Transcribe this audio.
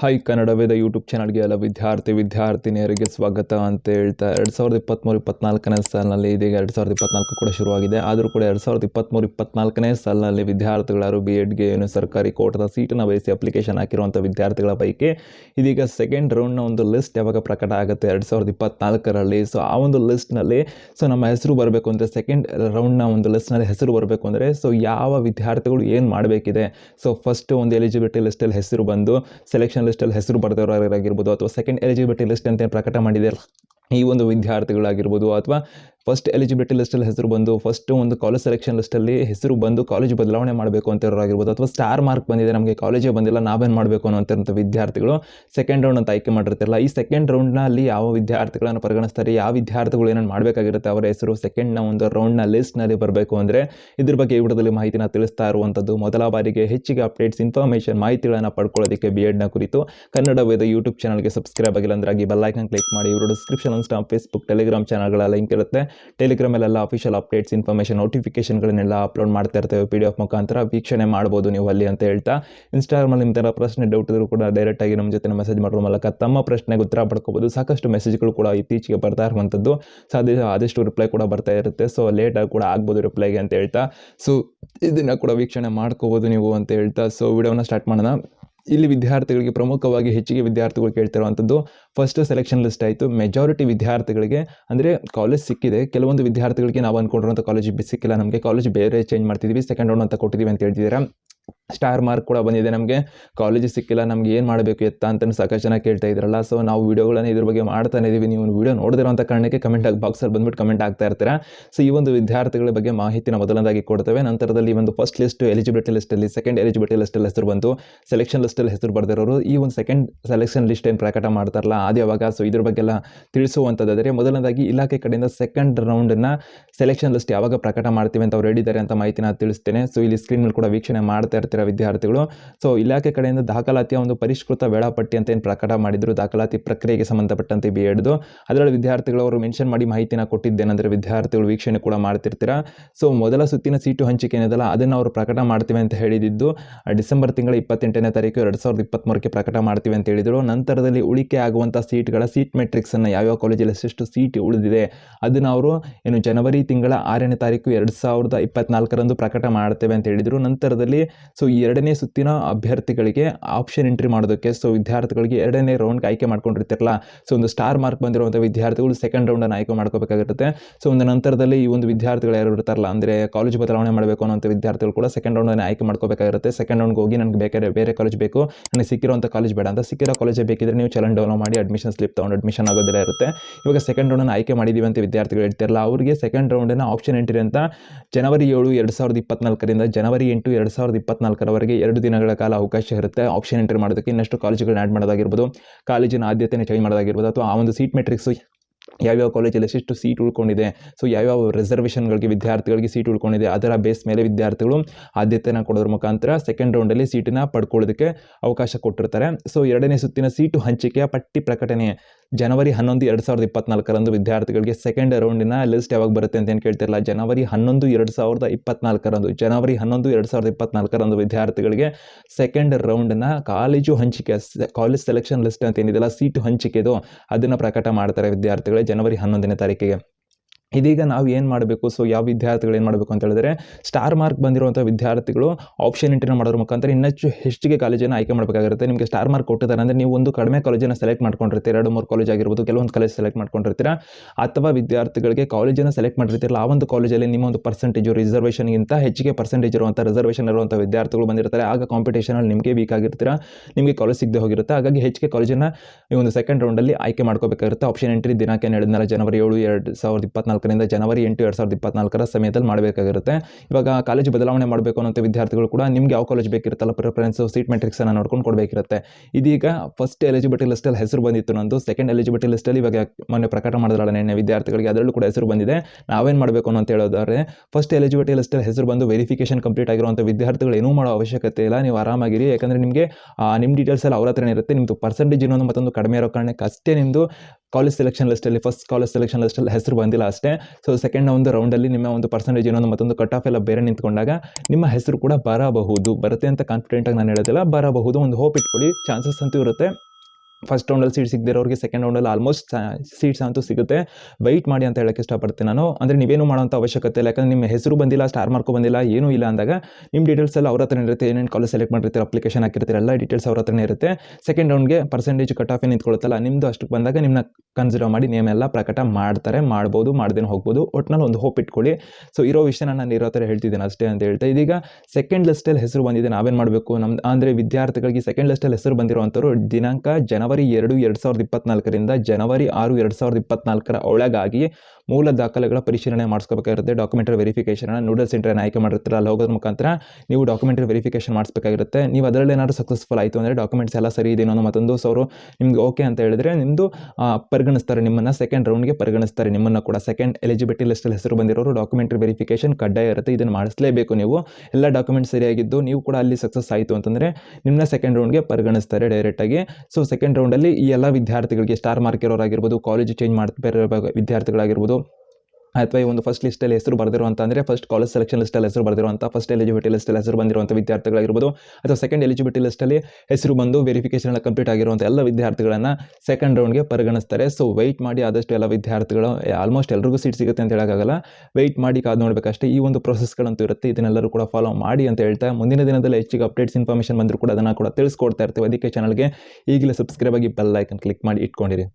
Hi Kannada Veda YouTube ಚಾನಲ್ಗೆ ಎಲ್ಲ ವಿದ್ಯಾರ್ಥಿ, ವಿದ್ಯಾರ್ಥಿನಿಯರಿಗೆ ಸ್ವಾಗತ ಅಂತ ಹೇಳ್ತಾ ಎರಡು ಸಾವಿರದ ಇಪ್ಪತ್ತ್ಮೂರು ಇಪ್ಪತ್ನಾಲ್ಕನೇ ಸಾಲಿನಲ್ಲಿ ಇದೀಗ ಎರಡು ಸಾವಿರದ ಇಪ್ಪತ್ನಾಲ್ಕು ಕೂಡ ಶುರುವಾಗಿದೆ. ಆದರೂ ಕೂಡ ಎರಡು ಸಾವಿರದ ಇಪ್ಪತ್ತ್ಮೂರು ಇಪ್ಪತ್ನಾಲ್ಕನೇ ಸಾಲಿನಲ್ಲಿ ವಿದ್ಯಾರ್ಥಿಗಳಾರು ಬಿ ಎಡ್ಗೆ ಏನು ಸರ್ಕಾರಿ ಕೋಟದ ಸೀಟನ್ನು ಬಯಸಿ ಅಪ್ಲಿಕೇಶನ್ ಹಾಕಿರುವಂಥ ವಿದ್ಯಾರ್ಥಿಗಳ ಪೈಕಿ ಇದೀಗ ಸೆಕೆಂಡ್ ರೌಂಡ್ನ ಒಂದು ಲಿಸ್ಟ್ ಯಾವಾಗ ಪ್ರಕಟ ಆಗುತ್ತೆ ಎರಡು ಸಾವಿರದ ಇಪ್ಪತ್ನಾಲ್ಕರಲ್ಲಿ. ಸೊ ಆ ಒಂದು ಲಿಸ್ಟ್ನಲ್ಲಿ ಸೊ ನಮ್ಮ ಹೆಸರು ಬರಬೇಕು ಅಂದರೆ ಸೆಕೆಂಡ್ ರೌಂಡ್ನ ಒಂದು ಲಿಸ್ಟ್ನಲ್ಲಿ ಹೆಸರು ಬರಬೇಕು ಅಂದರೆ ಸೊ ಯಾವ ವಿದ್ಯಾರ್ಥಿಗಳು ಏನು ಮಾಡಬೇಕಿದೆ? ಸೊ ಫಸ್ಟ್ ಒಂದು ಎಲಿಜಿಬಿಲಿಟಿ ಲಿಸ್ಟಲ್ಲಿ ಹೆಸರು ಬಂದು ಸೆಲೆಕ್ಷನ್ ಲಿಸ್ಟಲ್ಲಿ ಹೆಸರು ಬರೆದವರಾಗಿರ್ಬೋದು ಅಥವಾ ಸೆಕೆಂಡ್ ಎಲಿಜಿಬಿಲಿಟಿ ಲಿಸ್ಟ್ ಅಂತ ಪ್ರಕಟ ಮಾಡಿದೆ ಈ ಒಂದು ವಿದ್ಯಾರ್ಥಿಗಳಾಗಿರ್ಬೋದು ಅಥವಾ ಫಸ್ಟ್ ಎಲಿಜಿಬಿಲಿಟಿ ಲಿಸ್ಟಲ್ಲಿ ಹೆಸರು ಬಂದು ಫಸ್ಟ್ ಒಂದು ಕಾಲೇಜ್ ಸೆಲೆಕ್ಷನ್ ಲಿಸ್ಟಲ್ಲಿ ಹೆಸರು ಬಂದು ಕಾಲೇಜ್ ಬದಲಾವಣೆ ಮಾಡಬೇಕು ಅಂತ ಇರೋರಾಗಿರ್ಬೋದು ಅಥವಾ ಸ್ಟಾರ್ ಮಾರ್ಕ್ ಬಂದಿದೆ, ನಮಗೆ ಕಾಲೇಜೇ ಬಂದಿಲ್ಲ, ನಾವೇನು ಮಾಡಬೇಕು ಅನ್ನೋಂಥ ವಿದ್ಯಾರ್ಥಿಗಳು ಸೆಕೆಂಡ್ ರೌಂಡ್ ಅಂತ ಆಯ್ಕೆ ಮಾಡಿರ್ತಿರಲ್ಲ, ಈ ಸೆಕೆಂಡ್ ರೌಂಡ್ನಲ್ಲಿ ಯಾವ ವಿದ್ಯಾರ್ಥಿಗಳನ್ನು ಪರಿಗಣಿಸ್ತಾರೆ, ಯಾವ ವಿದ್ಯಾರ್ಥಿಗಳು ಏನೇನು ಮಾಡಬೇಕಾಗಿರುತ್ತೆ, ಅವರ ಹೆಸರು ಸೆಕೆಂಡ್ನ ಒಂದು ರೌಂಡ್ನ ಲಿಸ್ಟ್ನಲ್ಲಿ ಬರಬೇಕು ಅಂದರೆ, ಇದ್ರ ಬಗ್ಗೆ ಈ ವಿಡಿಯೋದಲ್ಲಿ ಮಾಹಿತಿನ ತಿಳಿಸ್ತಾ ಇರುವಂಥದ್ದು. ಮೊದಲ ಬಾರಿಗೆ ಹೆಚ್ಚಿಗೆ ಅಪ್ಡೇಟ್ಸ್ ಇನ್ಫಾರ್ಮೇಷನ್ ಮಾಹಿತಿಗಳನ್ನು ಪಡ್ಕೊಳ್ಳೋದಕ್ಕೆ ಬಿ ಎಡ್ನ ಕುರಿತು ಕನ್ನಡ ವೇದ ಯೂಟ್ಯೂಬ್ ಚಾನಲ್ಗೆ ಸಬ್ಸ್ಕ್ರೈಬ್ ಆಗಿಲ್ಲ ಅಂದ್ರಾಗಿ ಬೆಲ್ಲೈಕನ್ ಕ್ಲಿಕ್ ಮಾಡಿ, ಇವರು ಡಿಸ್ಕ್ರಿಪ್ಷನ್ ಇನ್ಸ್ಟಾ ಫೇಸ್ಬುಕ್ ಟೆಲಿಗ್ರಾಮ್ ಚಾನಲ್ಗಳ ಲಿಂಕ್ ಇರುತ್ತೆ. ಟೆಲಿಗ್ರಾಮಲ್ಲೆಲ್ಲ ಅಫಿಷಿಯಲ್ ಅಪ್ಡೇಟ್ಸ್ ಇನ್ಫಾರ್ಮೇಷನ್ ನೋಟಿಫಿಕೇಶನ್ಗಳನ್ನೆಲ್ಲ ಅಪ್ಲೋಡ್ ಮಾಡ್ತಾ ಇರ್ತೇವೆ ಪಿ ಡಿ ಎಫ್ ಮುಖಾಂತರ. ವೀಕ್ಷಣೆ ಮಾಡ್ಬೋದು ನೀವು ಅಲ್ಲಿ ಅಂತ ಹೇಳ್ತಾ. ಇನ್ಸ್ಟಾಗ್ರಾಮಲ್ಲಿ ನಿಮ್ಮ ಥರ ಪ್ರಶ್ನೆ ಡೌಟ್ ಇದ್ರೂ ಕೂಡ ಡೈರೆಕ್ಟಾಗಿ ನಮ್ಮ ಜೊತೆ ಮೆಸೇಜ್ ಮಾಡೋ ಮೂಲಕ ತಮ್ಮ ಪ್ರಶ್ನೆಗೆ ಉತ್ತರ ಪಡ್ಕೋಬೋದು. ಸಾಕಷ್ಟು ಮೆಸೇಜ್ಗಳು ಕೂಡ ಇತ್ತೀಚೆಗೆ ಬರ್ತಾ ಇರುವಂಥದ್ದು. ಸಾಧ್ಯ ಆದಷ್ಟು ರಿಪ್ಲೈ ಕೂಡ ಬರ್ತಾ ಇರುತ್ತೆ. ಸೊ ಲೇಟಾಗಿ ಕೂಡ ಆಗ್ಬೋದು ರಿಪ್ಲೈಗೆ ಅಂತ ಹೇಳ್ತಾ. ಸೊ ಇದನ್ನು ಕೂಡ ವೀಕ್ಷಣೆ ಮಾಡ್ಕೋಬೋದು ನೀವು ಅಂತ ಹೇಳ್ತಾ. ಸೊ ವಿಡಿಯೋನ ಸ್ಟಾರ್ಟ್ ಮಾಡೋಣ. ಇಲ್ಲಿ ವಿದ್ಯಾರ್ಥಿಗಳಿಗೆ ಪ್ರಮುಖವಾಗಿ ಹೆಚ್ಚಿಗೆ ವಿದ್ಯಾರ್ಥಿಗಳು ಕೇಳ್ತಿರುವಂಥದ್ದು ಫಸ್ಟ್ ಸೆಲೆಕ್ಷನ್ ಲಿಸ್ಟ್ ಆಯಿತು. ಮೆಜಾರಿಟಿ ವಿದ್ಯಾರ್ಥಿಗಳಿಗೆ ಅಂದರೆ ಕಾಲೇಜ್ ಸಿಕ್ಕಿದೆ. ಕೆಲವೊಂದು ವಿದ್ಯಾರ್ಥಿಗಳಿಗೆ ನಾವು ಅಂದ್ಕೊಂಡಿರೋಂಥ ಕಾಲೇಜ್ ಸಿಕ್ಕಿಲ್ಲ. ನಮಗೆ ಕಾಲೇಜ್ ಬೇರೆ ಚೇಂಜ್ ಮಾಡ್ತಿದ್ದೀವಿ ಸೆಕೆಂಡ್ ರೌಂಡ್ ಅಂತ ಕೊಟ್ಟಿದ್ದೀವಿ ಅಂತ ಹೇಳ್ತಿದ್ದೀರಾ? ಸ್ಟಾರ್ ಮಾರ್ಕ್ ಕೂಡ ಬಂದಿದೆ ನಮಗೆ. ಕಾಲೇಜ್ ಸಿಕ್ಕಿಲ್ಲ, ನಮ್ಗೆ ಏನು ಮಾಡಬೇಕು ಎತ್ತ ಅಂತ ಸಾಕಷ್ಟು ಜನ ಕೇಳ್ತಾ ಇದ್ರಲ್ಲ. ಸೊ ನಾವು ವೀಡಿಯೋಗಳನ್ನು ಇದ್ರ ಬಗ್ಗೆ ಮಾಡ್ತಾನೆ ಇದ್ದೀವಿ ನೀವು ವೀಡಿಯೋ ಅಂತ ಕಾರಣಕ್ಕೆ ಕಮೆಂಟ್ ಆಗಿ ಬಾಕ್ಸಲ್ಲಿ ಬಂದ್ಬಿಟ್ಟು ಕಮೆಂಟ್ ಆಗ್ತಾ ಇರ್ತೀರಾ? ಸೊ ಈ ಒಂದು ವಿದ್ಯಾರ್ಥಿಗಳ ಬಗ್ಗೆ ಮಾಹಿತಿನ ಮೊದಲನೇದಾಗಿ ಕೊಡ್ತೇವೆ. ನಂತರದಲ್ಲಿ ಒಂದು ಫಸ್ಟ್ ಲಿಸ್ಟ್ ಎಲಿಜಿಬಿಲಿಟಿ ಲಿಸ್ಟಲ್ಲಿ ಸೆಕೆಂಡ್ ಎಲಿಜಿಬಿಲಿಟಿ ಲಿಸ್ಟಲ್ಲಿ ಹೆಸರು ಬಂತು. ಸೆಲೆಕ್ಷನ್ ಲಿಸ್ಟಲ್ಲಿ ಹೆಸರು ಬರ್ದಿರೋರು ಈ ಒಂದು ಸೆಕೆಂಡ್ ಸೆಲೆಕ್ಷನ್ ಲಿಸ್ಟ್ ಏನು ಪ್ರಕಟ ಮಾಡ್ತಾರಲ್ಲ ಅದು ಯಾವಾಗ ಸೊ ಇದ್ರ ಬಗ್ಗೆ ಎಲ್ಲ ತಿಳಿಸುವಂಥದ್ದಾದರೆ ಮೊದಲನೇದಾಗಿ ಇಲಾಖೆ ಕಡೆಯಿಂದ ಸೆಕೆಂಡ್ ರೌಂಡನ್ನು ಸೆಲೆಕ್ಷನ್ ಲಿಸ್ಟ್ ಯಾವಾಗ ಪ್ರಕಟ ಮಾಡ್ತೀವಿ ಅಂತ ಅವ್ರು ಹೇಳಿದ್ದಾರೆ ಅಂತ ಮಾಹಿತಿನ ತಿಳಿಸ್ತೇನೆ. ಸೊ ಇಲ್ಲಿ ಸ್ಕ್ರೀನ್ ಮೇಲೆ ಕೂಡ ವೀಕ್ಷಣೆ ಮಾಡ್ತಾ ಇರ್ತೀರ? ವಿದ್ಯಾರ್ಥಿಗಳು. ಸೊ ಇಲಾಖೆ ಕಡೆಯಿಂದ ದಾಖಲಾತಿಯ ಒಂದು ಪರಿಷ್ಕೃತ ವೇಳಾಪಟ್ಟಿ ಅಂತ ಏನು ಪ್ರಕಟ ಮಾಡಿದ್ರು, ದಾಖಲಾತಿ ಪ್ರಕ್ರಿಯೆಗೆ ಸಂಬಂಧಪಟ್ಟಂತೆ ಬಿ ಎಡ್ದು ಅದರಲ್ಲಿ ವಿದ್ಯಾರ್ಥಿಗಳು ಅವರು ಮೆನ್ಷನ್ ಮಾಡಿ ಮಾಹಿತಿನ ಕೊಟ್ಟಿದ್ದೇನೆಂದರೆ ವಿದ್ಯಾರ್ಥಿಗಳು ವೀಕ್ಷಣೆ ಕೂಡ ಮಾಡ್ತಿರ್ತೀರಾ. ಸೊ ಮೊದಲ ಸುತ್ತಿನ ಸೀಟು ಹಂಚಿಕೆ ಏನಿದೆಲ್ಲ ಅದನ್ನು ಅವರು ಪ್ರಕಟ ಮಾಡ್ತೀವಿ ಅಂತ ಹೇಳಿದ್ದು. ಡಿಸೆಂಬರ್ ತಿಂಗಳ ಇಪ್ಪತ್ತೆಂಟನೇ ತಾರೀಕು ಎರಡು ಸಾವಿರದ ಇಪ್ಪತ್ತ್ಮೂರಕ್ಕೆ ಪ್ರಕಟ ಮಾಡ್ತೀವಿ ಅಂತ ಹೇಳಿದರು. ನಂತರದಲ್ಲಿ ಉಳಿಕೆ ಆಗುವಂಥ ಸೀಟ್ಗಳ ಸೀಟ್ ಮೆಟ್ರಿಕ್ಸನ್ನು ಯಾವ್ಯಾವ ಕಾಲೇಜಲ್ಲಿ ಎಷ್ಟು ಸೀಟ್ ಉಳಿದಿದೆ, ಅದನ್ನು ಅವರು ಏನು ಜನವರಿ ತಿಂಗಳ ಆರನೇ ತಾರೀಕು ಎರಡು ಸಾವಿರದ ಇಪ್ಪತ್ನಾಲ್ಕರಂದು ಪ್ರಕಟ ಮಾಡ್ತೇವೆ ಅಂತ ಹೇಳಿದರು. ನಂತರದಲ್ಲಿ ಸೊ ಎರಡನೇ ಸುತ್ತಿನ ಅಭ್ಯರ್ಥಿಗಳಿಗೆ ಆಪ್ಷನ್ ಎಂಟ್ರಿ ಮಾಡೋದಕ್ಕೆ ಸೊ ವಿದ್ಯಾರ್ಥಿಗಳಿಗೆ ಎರಡನೇ ರೌಂಡ್ಗೆ ಆಯ್ಕೆ ಮಾಡ್ಕೊಂಡಿರ್ತಿರಲ್ಲ ಸೊ ಒಂದು ಸ್ಟಾರ್ ಮಾರ್ಕ್ ಬಂದಿರುವಂಥ ವಿದ್ಯಾರ್ಥಿಗಳು ಸೆಕೆಂಡ್ ರೌಂಡನ್ನು ಆಯ್ಕೆ ಮಾಡ್ಕೋಬೇಕಾಗಿರುತ್ತೆ. ಸೊ ಒಂದು ನಂತರದಲ್ಲಿ ಈ ಒಂದು ವಿದ್ಯಾರ್ಥಿಗಳು ಯಾರು ಇರ್ತಾರಲ್ಲ, ಅಂದರೆ ಕಾಲೇಜ್ ಬದಲಾವಣೆ ಮಾಡಬೇಕು ಅನ್ನೋಂಥ ವಿದ್ಯಾರ್ಥಿಗಳು ಕೂಡ ಸೆಕೆಂಡ್ ರೌಂಡನ್ನು ಆಯ್ಕೆ ಮಾಡ್ಕೋಬೇಕಾಗಿರುತ್ತೆ. ಸೆಕೆಂಡ್ ರೌಂಡ್ಗೆ ಹೋಗಿ ನನಗೆ ಬೇಕಾದ್ರೆ ಬೇರೆ ಕಾಲೇಜ್ ಬೇಕು, ನನಗೆ ಸಿಕ್ಕಿರೋಂಥ ಕಾಲೇಜ್ ಬೇಡ ಅಂತ ಸಿಕ್ಕಿರೋ ಕಾಲೇಜೇ ಬೇಕಿದ್ರೆ ನೀವು ಚಲನ್ ಡೌನ್ಲೋಡ್ ಮಾಡಿ ಅಡ್ಮಿಷನ್ ಸ್ಲಿಪ್ ತೊಗೊಂಡು ಅಡ್ಮಿಷನ್ ಆಗೋದಿಲ್ಲ ಇರುತ್ತೆ. ಇವಾಗ ಸೆಕೆಂಡ್ ರೌಂಡನ್ನು ಆಯ್ಕೆ ಮಾಡಿದೀವಿ ಅಂತ ವಿದ್ಯಾರ್ಥಿಗಳು ಹೇಳ್ತಿರಲ್ಲ, ಅವರಿಗೆ ಸೆಕೆಂಡ್ ರೌಂಡನ್ನು ಆಪ್ಷನ್ ಎಂಟ್ರಿ ಅಂತ ಜನವರಿ ಏಳು, ಎರಡು ಸಾವಿರದ ಇಪ್ಪತ್ನಾಲ್ಕರಿಂದ ಜನವರಿ ಎಂಟು, ಎರಡು ಸಾವಿರದ ಇಪ್ಪತ್ನಾಲ್ಕರವರೆಗೆ ಎರಡು ದಿನಗಳ ಕಾಲ ಅವಕಾಶ ಇರುತ್ತೆ. ಆಪ್ಷನ್ ಎಂಟ್ರಿ ಮಾಡೋದಕ್ಕೆ ಇನ್ನಷ್ಟು ಕಾಲೇಜುಗಳನ್ನ ಆ್ಯಡ್ ಮಾಡೋದಾಗಿರ್ಬೋದು. ಕಾಲೇಜಿನ ಆದ್ಯತೆಯನ್ನು ಚೇಂಜ್ ಮಾಡೋದಾಗಿರ್ಬೋದು. ಅಥವಾ ಆ ಒಂದು ಸೀಟ್ ಮೆಟ್ರಿಕ್ಸು ಯಾವ್ಯಾವ ಕಾಲೇಜಲ್ಲಿ ಎಷ್ಟೆಷ್ಟು ಸೀಟ್ ಉಳ್ಕೊಂಡಿದೆ. ಸೊ ಯಾವ್ಯಾವ ರಿಸರ್ವೇಷನ್ಗಳಿಗೆ ವಿದ್ಯಾರ್ಥಿಗಳಿಗೆ ಸೀಟ್ ಉಳ್ಕೊಂಡಿದೆ, ಅದರ ಬೇಸ್ ಮೇಲೆ ವಿದ್ಯಾರ್ಥಿಗಳು ಆದ್ಯತೆಯನ್ನು ಕೊಡೋದ್ರ ಮುಖಾಂತರ ಸೆಕೆಂಡ್ ರೌಂಡಲ್ಲಿ ಸೀಟನ್ನ ಪಡ್ಕೊಳ್ಳೋದಕ್ಕೆ ಅವಕಾಶ ಕೊಟ್ಟಿರ್ತಾರೆ. ಸೊ ಎರಡನೇ ಸುತ್ತಿನ ಸೀಟು ಹಂಚಿಕೆಯ ಪಟ್ಟಿ ಪ್ರಕಟಣೆ ಜನವರಿ ಹನ್ನೊಂದು ಎರಡು ಸಾವಿರದ ಇಪ್ಪತ್ನಾಲ್ಕರಂದು ವಿದ್ಯಾರ್ಥಿಗಳಿಗೆ ಸೆಕೆಂಡ್ ರೌಂಡಿನ ಲಿಸ್ಟ್ ಯಾವಾಗ ಬರುತ್ತೆ ಅಂತ ಏನು ಕೇಳ್ತಿರಲ್ಲ ಜನವರಿ ಹನ್ನೊಂದು ಎರಡು ಸಾವಿರದ ಇಪ್ಪತ್ನಾಲ್ಕರಂದು, ಜನವರಿ ಹನ್ನೊಂದು ಎರಡು ಸಾವಿರದ ಇಪ್ಪತ್ನಾಲ್ಕರಂದು ವಿದ್ಯಾರ್ಥಿಗಳಿಗೆ ಸೆಕೆಂಡ್ ರೌಂಡ್ನ ಕಾಲೇಜು ಹಂಚಿಕೆ ಕಾಲೇಜ್ ಸೆಲೆಕ್ಷನ್ ಲಿಸ್ಟ್ ಅಂತ ಏನಿದೆಲ್ಲ ಸೀಟು ಹಂಚಿಕೆದು ಅದನ್ನು ಪ್ರಕಟ ಮಾಡ್ತಾರೆ ವಿದ್ಯಾರ್ಥಿಗಳೇ. ಜನವರಿ ಹನ್ನೊಂದನೇ ತಾರೀಕಿಗೆ ಇದೀಗ ನಾವು ಏನು ಮಾಡಬೇಕು? ಸೊ ಯಾವ ವಿದ್ಯಾರ್ಥಿಗಳು ಏನು ಮಾಡಬೇಕು ಅಂತ ಹೇಳಿದ್ರೆ ಸ್ಟಾರ್ ಮಾರ್ಕ್ ಬಂದಿರುವಂಥ ವಿದ್ಯಾರ್ಥಿಗಳು ಆಪ್ಷನ್ ಎಂಟ್ರಿನ ಮಾಡೋದ್ರ ಮುಖಾಂತರ ಇನ್ನಷ್ಟು ಹೆಚ್ಚಿಗೆ ಕಾಲೇಜನ್ನು ಆಯ್ಕೆ ಮಾಡಬೇಕಾಗಿರುತ್ತೆ. ನಿಮಗೆ ಸ್ಟಾರ್ ಮಾರ್ಕ್ ಕೊಟ್ಟಿದ್ದಾರೆ ಅಂದರೆ ನೀವು ಒಂದು ಕಡಿಮೆ ಕಾಲೇಜನ್ನು ಸೆಲೆಕ್ಟ್ ಮಾಡ್ಕೊಂಡಿರ್ತೀರ. ಎರಡು, ಮೂರು ಕಾಲೇಜ್ ಆಗಿರ್ಬೋದು, ಕೆಲವೊಂದು ಕಾಲೇಜ್ ಸೆಲೆಕ್ಟ್ ಮಾಡ್ಕೊಂಡಿರ್ತೀರಾ. ಅಥವಾ ವಿದ್ಯಾರ್ಥಿಗಳಿಗೆ ಕಾಲೇಜನ್ನು ಸೆಲೆಕ್ಟ್ ಮಾಡಿರ್ತೀರಲ್ಲ, ಆ ಒಂದು ಕಾಲೇಜಲ್ಲಿ ನಿಮ್ಮ ಒಂದು ಪರ್ಸೆಂಟೇಜು ರಿಸರ್ವೇಷನ್ಗಿಂತ ಹೆಚ್ಚಿಗೆ ಪರ್ಸೆಂಟೇಜ್ ಇರುವಂಥ ರಿಸರ್ವೇಷನ್ ಇರುವಂಥ ವಿದ್ಯಾರ್ಥಿಗಳು ಬಂದಿರ್ತಾರೆ. ಆಗ ಕಾಂಪಿಟೇಷನಲ್ಲಿ ನಿಮಗೆ ವೀಕ್ ಆಗಿರ್ತೀರಾ. ನಿಮಗೆ ಕಾಲೇಜ್ ಸಿಗದೆ ಹೋಗಿರುತ್ತೆ. ಹಾಗಾಗಿ ಹೆಚ್ಚಿಗೆ ಕಾಲೇಜನ್ನು ಈ ಒಂದು ಸೆಕೆಂಡ್ ರೌಂಡಲ್ಲಿ ಆಯ್ಕೆ ಮಾಡ್ಕೋಬೇಕಾಗಿರುತ್ತೆ. ಆಪ್ಷನ್ ಎಂಟ್ರಿ ದಿನಾಂಕ ಹೇಳಿದ್ನಲ್ಲ ಜನವರಿ ಏಳು, ಎರಡು ಸಾವಿರದ ಇಪ್ಪತ್ನಾಲ್ಕರಿಂದ ಜನವರಿ ಎಂಟು ಎರಡು ಸಾವಿರದ ಇಪ್ಪತ್ನಾಲ್ಕರ ಸಮಯದಲ್ಲಿ ಮಾಡಬೇಕಾಗಿರುತ್ತೆ. ಇವಾಗ ಕಾಲೇಜು ಬದಲಾವಣೆ ಮಾಡಬೇಕು ಅನ್ನೋ ವಿದ್ಯಾರ್ಥಿಗಳು ಕೂಡ ನಿಮ್ಗೆ ಯಾವ ಕಾಲೇಜ್ ಬೇಕಿರುತ್ತಲ್ಲ ಪ್ರಿಫರೆನ್ಸು ಸೀಟ್ ಮೆಟ್ರಿಕ್ಸನ್ನು ನೋಡ್ಕೊಂಡು ಕೊಡಬೇಕಿರುತ್ತೆ. ಇದೀಗ ಫಸ್ಟ್ ಎಲಿಜಿಬಿಲಿಟಿ ಲಿಸ್ಟಲ್ಲಿ ಹೆಸರು ಬಂದಿತ್ತು ನಂದು. ಸೆಕೆಂಡ್ ಎಲಿಜಿಬಿಲಿಟಿ ಲಿಸ್ಟಲ್ಲಿ ಇವಾಗ ಮೊನ್ನೆ ಪ್ರಕಟ ಮಾಡಿದ್ರಲ್ಲ ನಿನ್ನೆ ವಿದ್ಯಾರ್ಥಿಗಳಿಗೆ. ಅದರಲ್ಲೂ ಕೂಡ ಹೆಸರು ಬಂದಿದೆ. ನಾವೇನು ಮಾಡಬೇಕು ಅಂತ ಹೇಳೋದಾದ್ರೆ ಫಸ್ಟ್ ಎಲಿಜಿಬಿಲಿಟಿ ಲಿಸ್ಟಲ್ಲಿ ಹೆಸರು ಬಂದು ವೆರಿಫಿಕೇಷನ್ ಕಂಪ್ಲೀಟ್ ಆಗಿರುವಂಥ ವಿದ್ಯಾರ್ಥಿಗಳು ಏನೂ ಮಾಡೋ ಅವಶ್ಯಕತೆ ಇಲ್ಲ. ನೀವು ಆರಾಮಾಗಿರಿ. ಯಾಕಂದರೆ ನಿಮಗೆ ನಿಮ್ಮ ಡೀಟೇಲ್ಸ್ ಎಲ್ಲ ಅವ್ರ ಹತ್ರನೇ ಇರುತ್ತೆ. ನಿಮ್ಮದು ಪರ್ಸೆಂಟೇಜ್ ಇನ್ನೊಂದು ಮತ್ತೊಂದು ಕಡಿಮೆ ಇರೋ ಕಾರಣಕ್ಕೆ ಅಷ್ಟೇ ನಿಮ್ಮದು ಕಾಲೇಜ್ ಸೆಲೆಕ್ಷನ್ ಲಿಸ್ಟಲ್ಲಿ ಫಸ್ಟ್ ಕಾಲೇಜ್ ಸೆಲೆಕ್ಷನ್ ಲಿಸ್ಟಲ್ಲಿ ಹೆಸರು ಬಂದಿಲ್ಲ ಅಷ್ಟೇ. ಇರುತ್ತೆ. ಸೊ ಸೆಕೆಂಡ್ ಒಂದು ರೌಂಡಲ್ಲಿ ನಿಮ್ಮ ಒಂದು ಪರ್ಸೆಂಟೇಜ್ ಇನ್ನೊಂದು ಮತ್ತೊಂದು ಕಟ್ ಆಫ್ ಎಲ್ಲ ಬೇರೆ ನಿಂತ್ಕೊಂಡಾಗ ನಿಮ್ಮ ಹೆಸರು ಕೂಡ ಬರಬಹುದು. ಬರುತ್ತೆ ಅಂತ ಕಾನ್ಫಿಡೆಂಟಾಗಿ ನಾನು ಹೇಳೋದಿಲ್ಲ. ಬರಬಹುದು. ಒಂದು ಹೋಪ್ ಇಟ್ಕೊಳ್ಳಿ. ಚಾನ್ಸಸ್ ಅಂತೂ ಇರುತ್ತೆ. ಫಸ್ಟ್ ರೌಂಡಲ್ಲಿ ಸೀಟ್ ಸಿಗದಿರೋರಿಗೆ ಸೆಕೆಂಡ್ ರೌಂಡಲ್ಲಿ ಆಲ್ಮೋಸ್ಟ್ ಸೀಟ್ಸ್ ಅಂತೂ ಸಿಗುತ್ತೆ. ವೆಯ್ಟ್ ಮಾಡಿ ಅಂತ ಹೇಳಕ್ಕೆ ಇಷ್ಟಪಡ್ತೀನಿ ನಾನು. ಅಂದರೆ ನೀವೇನು ಮಾಡೋಂಥ ಅವಶ್ಯಕತೆ ಇಲ್ಲ. ಯಾಕಂದರೆ ನಿಮ್ಮ ಹೆಸರು ಬಂದಿಲ್ಲ ಸ್ಟಾರ್ ಮಾರ್ಕು ಬಂದಿಲ್ಲ, ಏನೂ ಇಲ್ಲ ಅಂದಾಗ ನಿಮ್ಮ ಡೀಟೇಲ್ಸ್ ಎಲ್ಲ ಅವ್ರ ಹತ್ರನೇ ಇರುತ್ತೆ. ಏನೇನು ಕಾಲೇಜ್ ಸೆಲೆಕ್ಟ್ ಮಾಡಿರ್ತೀರ ಅಪ್ಲಿಕೇಶನ್ ಹಾಕಿರ್ತೀರ, ಎಲ್ಲ ಡೀಟೇಲ್ಸ್ ಅವ್ರ ಹತ್ರನೇ ಇರುತ್ತೆ. ಸೆಕೆಂಡ್ ರೌಂಡ್ಗೆ ಪರ್ಸೆಂಟೇಜ್ ಕಟ್ ಆಫ್ ನಿಂತ್ಕೊಳ್ಳುತ್ತಲ್ಲ ನಿಮ್ಮದು ಅಷ್ಟಕ್ಕೆ ಬಂದಾಗ ನಿಮ್ಮನ್ನ ಕನ್ಸಿಡರ್ ಮಾಡಿ ನೇಮ್ ಎಲ್ಲ ಪ್ರಕಟ ಮಾಡ್ತಾರೆ, ಮಾಡ್ಬೋದು, ಮಾಡ್ದೇನೆ ಹೋಗ್ಬೋದು. ಒಟ್ನಲ್ಲಿ ಒಂದು ಹೋಪ್ ಇಟ್ಕೊಳ್ಳಿ. ಸೊ ಇರೋ ವಿಷಯನ ನಾನು ಇರೋ ಥರ ಹೇಳ್ತಿದ್ದೇನೆ ಅಷ್ಟೇ ಅಂತ ಹೇಳ್ತಾ ಇದೀಗ. ಸೆಕೆಂಡ್ ಲಿಸ್ಟಲ್ಲಿ ಹೆಸರು ಬಂದಿದೆ, ನಾವೇನು ಮಾಡಬೇಕು? ನಮ್ಮ ಅಂದರೆ ವಿದ್ಯಾರ್ಥಿಗಳಿಗೆ ಸೆಕೆಂಡ್ ಲಿಸ್ಟಲ್ಲಿ ಹೆಸರು ಬಂದಿರುವಂಥವ್ರು ದಿನಾಂಕ, ಜನವರಿ ಎರಡು ಎರಡು ಸಾವಿರದ ಇಪ್ಪತ್ನಾಲ್ಕರಿಂದ ಜನವರಿ ಆರು, ಎರಡು ಸಾವಿರದ ಇಪ್ಪತ್ನಾಲ್ಕರ ಒಳಗಾಗಿ ಮೂಲ ದಾಖಲೆಗಳ ಪರಿಶೀಲನೆ ಮಾಡಿಸ್ಕೋಬೇಕಾಗಿರುತ್ತೆ. ಡಾಕ್ಯುಮೆಂಟರಿ ವೆರಿಫಿಕೇಷನ್ ನೂಡಲ್ಸ್ ಸೆಂಟರ್ನ ಆಯ್ಕೆ ಮಾಡಿರ್ತಾರೆ ಅಲ್ಲಿ ಹೋಗೋದ್ರ ಮುಖಾಂತರ ನೀವು ಡಾಕ್ಯುಮೆಂಟರಿ ವೆರಿಫಿಕೇಷನ್ ಮಾಡಿಸ್ಬೇಕಾಗಿರುತ್ತೆ. ನೀವು ಅದರಲ್ಲಿ ಏನಾದರೂ ಸಕ್ಸಸ್ಫುಲ್ ಆಯಿತು ಅಂದರೆ ಡಾಕ್ಯುಮೆಂಟ್ಸ್ ಎಲ್ಲ ಸರಿ ಇದೆಯೋ ಮತ್ತೊಂದು ಸೊ ಅವರು ನಿಮ್ಗೆ ಓಕೆ ಅಂತ ಹೇಳಿದ್ರೆ ನಿಮ್ಮದು ಪರಿಗಣಿಸ್ತಾರೆ ನಿಮ್ಮನ್ನು ಸೆಕೆಂಡ್ ರೌಂಡ್ಗೆ ಪರಿಗಣಿಸ್ತಾರೆ ನಿಮ್ಮನ್ನು ಕೂಡ. ಸೆಕೆಂಡ್ ಎಲಿಜಿಬಿಲಿಟಿ ಲಿಸ್ಟಲ್ಲಿ ಹೆಸರು ಬಂದಿರೋರು ಡಾಕ್ಯುಮೆಂಟರಿ ವೆರಿಫಿಕೇಷನ್ ಕಡ್ಡಾಯ ಇರುತ್ತೆ, ಇದನ್ನು ಮಾಡಿಸಲೇಬೇಕು ನೀವು. ಎಲ್ಲ ಡಾಕ್ಯುಮೆಂಟ್ಸ್ ಸರಿಯಾಗಿದ್ದು ನೀವು ಕೂಡ ಅಲ್ಲಿ ಸಕ್ಸಸ್ ಆಯಿತು ಅಂತಂದರೆ ನಿಮ್ಮನ್ನ ಸೆಕೆಂಡ್ ರೌಂಡ್ಗೆ ಪರಿಗಣಿಸ್ತಾರೆ ಡೈರೆಕ್ಟಾಗಿ ಸೊ ಸೆಕೆಂಡ್ ರೌಂಡಲ್ಲಿ ಈ ಎಲ್ಲ ವಿದ್ಯಾರ್ಥಿಗಳಿಗೆ ಸ್ಟಾರ್ ಮಾರ್ಕ್ ಇರೋರಾಗಿರ್ಬೋದು ಕಾಲೇಜ್ ಚೇಂಜ್ ಮಾಡ್ತಿರೋ ವಿದ್ಯಾರ್ಥಿಗಳಾಗಿರ್ಬೋದು ಅಥವಾ ಈ ಒಂದು ಫಸ್ಟ್ ಲಿಸ್ಟಲ್ಲಿ ಹೆಸರು ಬರೆದಿರುವಂಥ ಅಂದರೆ ಫಸ್ಟ್ ಕಾಲೇಜ್ ಸೆಲೆಕ್ಷನ್ ಲಿಸ್ಟಲ್ಲಿ ಹೆಸರು ಬರೆದಿರುವಂಥ ಫಸ್ಟ್ ಎಲಿಜಿಬಿಲಿಟಿ ಲಿಸ್ಟಲ್ಲಿ ಹೆಸರು ಬಂದಿರುವಂಥ ವಿದ್ಯಾರ್ಥಿಗಳಾಗಿರ್ಬೋದು, ಅಥವಾ ಸೆಕೆಂಡ್ ಎಲಿಜಿಬಿಲಿಟಿ ಲಿಸ್ಟಲ್ಲಿ ಹೆಸರು ಬಂದು ವೆರಿಫಿಕೇಷನ್ ಎಲ್ಲ ಕಂಪ್ಲೀಟ್ ಆಗಿರುವಂಥ ಎಲ್ಲ ವಿದ್ಯಾರ್ಥಿಗಳನ್ನು ಸೆಕೆಂಡ್ ರೌಂಡ್ಗೆ ಪರಿಗಣಿಸ್ತಾರೆ. ಸೊ ವೆಯ್ಟ್ ಮಾಡಿ ಆದಷ್ಟು ಎಲ್ಲ ವಿದ್ಯಾರ್ಥಿಗಳು ಆಲ್ಮೋಸ್ಟ್ ಎಲ್ರಿಗೂ ಸೀಟ್ ಸಿಗುತ್ತೆ ಅಂತ ಹೇಳೋಕ್ಕಾಗಲ್ಲ. ವೆಯ್ಟ್ ಮಾಡಿ ಕಾದು ನೋಡಬೇಕಷ್ಟೇ. ಈ ಒಂದು ಪ್ರೊಸೆಸ್ಗಳಂತೂ ಇರುತ್ತೆ. ಇದನ್ನೆಲ್ಲರೂ ಕೂಡ ಫಾಲೋ ಮಾಡಿ ಅಂತ ಹೇಳ್ತಾ ಮುಂದಿನ ದಿನದಲ್ಲಿ ಹೆಚ್ಚಿಗೆ ಅಪ್ಡೇಟ್ಸ್ ಇನ್ಫಾರ್ಮೇಷನ್ ಬಂದರೂ ಕೂಡ ಅದನ್ನು ಕೂಡ ತಿಳಿಸ್ಕೊಡ್ತಾ ಇರ್ತೀವಿ. ಅದಕ್ಕೆ ಚಾನಲ್ಗೆ ಈಗಲೇ ಸಬ್ಸ್ಕ್ರೈಬ್ ಆಗಿ ಬೆಲ್ ಐಕನ್ ಕ್ಲಿಕ್ ಮಾಡಿ ಇಟ್ಕೊಂಡಿರಿ.